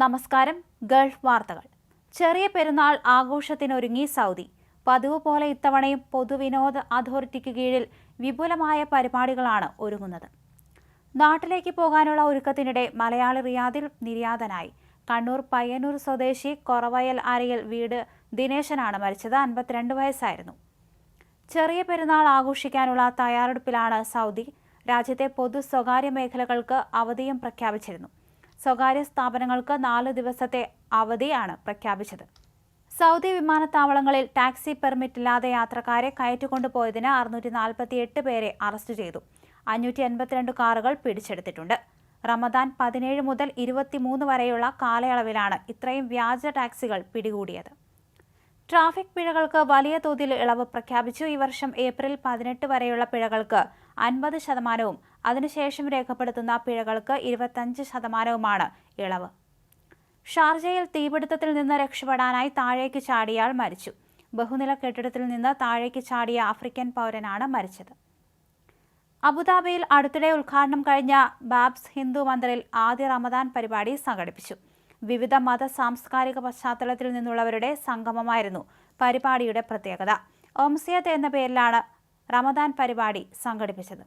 നമസ്കാരം ഗൾഫ് വാർത്തകൾ. ചെറിയ പെരുന്നാൾ ആഘോഷത്തിനൊരുങ്ങി സൗദി. പതിവ് പോലെ ഇത്തവണയും പൊതുവിനോദ അതോറിറ്റിക്ക് കീഴിൽ വിപുലമായ പരിപാടികളാണ് ഒരുങ്ങുന്നത്. നാട്ടിലേക്ക് പോകാനുള്ള ഒരുക്കത്തിനിടെ മലയാളി റിയാദിൽ നിര്യാതനായി. കണ്ണൂർ പയ്യന്നൂർ സ്വദേശി കൊറവയൽ അരയിൽ വീട് ദിനേശനാണ് മരിച്ചത് അൻപത്തിരണ്ട് വയസ്സായിരുന്നു. ചെറിയ പെരുന്നാൾ ആഘോഷിക്കാനുള്ള തയ്യാറെടുപ്പിലാണ് സൗദി. രാജ്യത്തെ പൊതു സ്വകാര്യ മേഖലകൾക്ക് അവധിയും പ്രഖ്യാപിച്ചിരുന്നു. സ്വകാര്യ സ്ഥാപനങ്ങൾക്ക് നാല് ദിവസത്തെ അവധിയാണ് പ്രഖ്യാപിച്ചത്. സൗദി വിമാനത്താവളങ്ങളിൽ ടാക്സി പെർമിറ്റ് ഇല്ലാതെ യാത്രക്കാരെ കയറ്റിക്കൊണ്ടുപോയതിന് അറുന്നൂറ്റി നാൽപ്പത്തി എട്ട് പേരെ അറസ്റ്റ് ചെയ്തു. അഞ്ഞൂറ്റി എൺപത്തിരണ്ട് കാറുകൾ പിടിച്ചെടുത്തിട്ടുണ്ട്. റമദാൻ പതിനേഴ് മുതൽ ഇരുപത്തിമൂന്ന് വരെയുള്ള കാലയളവിലാണ് ഇത്രയും വ്യാജ ടാക്സികൾ പിടികൂടിയത്. ട്രാഫിക് പിഴകൾക്ക് വലിയ തോതിൽ ഇളവ് പ്രഖ്യാപിച്ചു. ഈ വർഷം ഏപ്രിൽ പതിനെട്ട് വരെയുള്ള പിഴകൾക്ക് അൻപത് ശതമാനവും അതിനുശേഷം രേഖപ്പെടുത്തുന്ന പിഴകൾക്ക് ഇരുപത്തഞ്ച് ശതമാനവുമാണ് ഇളവ്. ഷാർജയിൽ തീപിടുത്തത്തിൽ നിന്ന് രക്ഷപ്പെടാനായി താഴേക്ക് ചാടിയാൽ മരിച്ചു. ബഹുനില കെട്ടിടത്തിൽ നിന്ന് താഴേക്ക് ചാടിയ ആഫ്രിക്കൻ പൗരനാണ് മരിച്ചത്. അബുദാബിയിൽ അടുത്തിടെ ഉദ്ഘാടനം കഴിഞ്ഞ ബാബ്സ് ഹിന്ദു മന്ദിറിൽ ആദ്യ റമദാൻ പരിപാടി സംഘടിപ്പിച്ചു. വിവിധ മത സാംസ്കാരിക പശ്ചാത്തലത്തിൽ നിന്നുള്ളവരുടെ സംഗമമായിരുന്നു പരിപാടിയുടെ പ്രത്യേകത. ഓംസിയത്ത് എന്ന പേരിലാണ് റമദാൻ പരിപാടി സംഘടിപ്പിച്ചത്.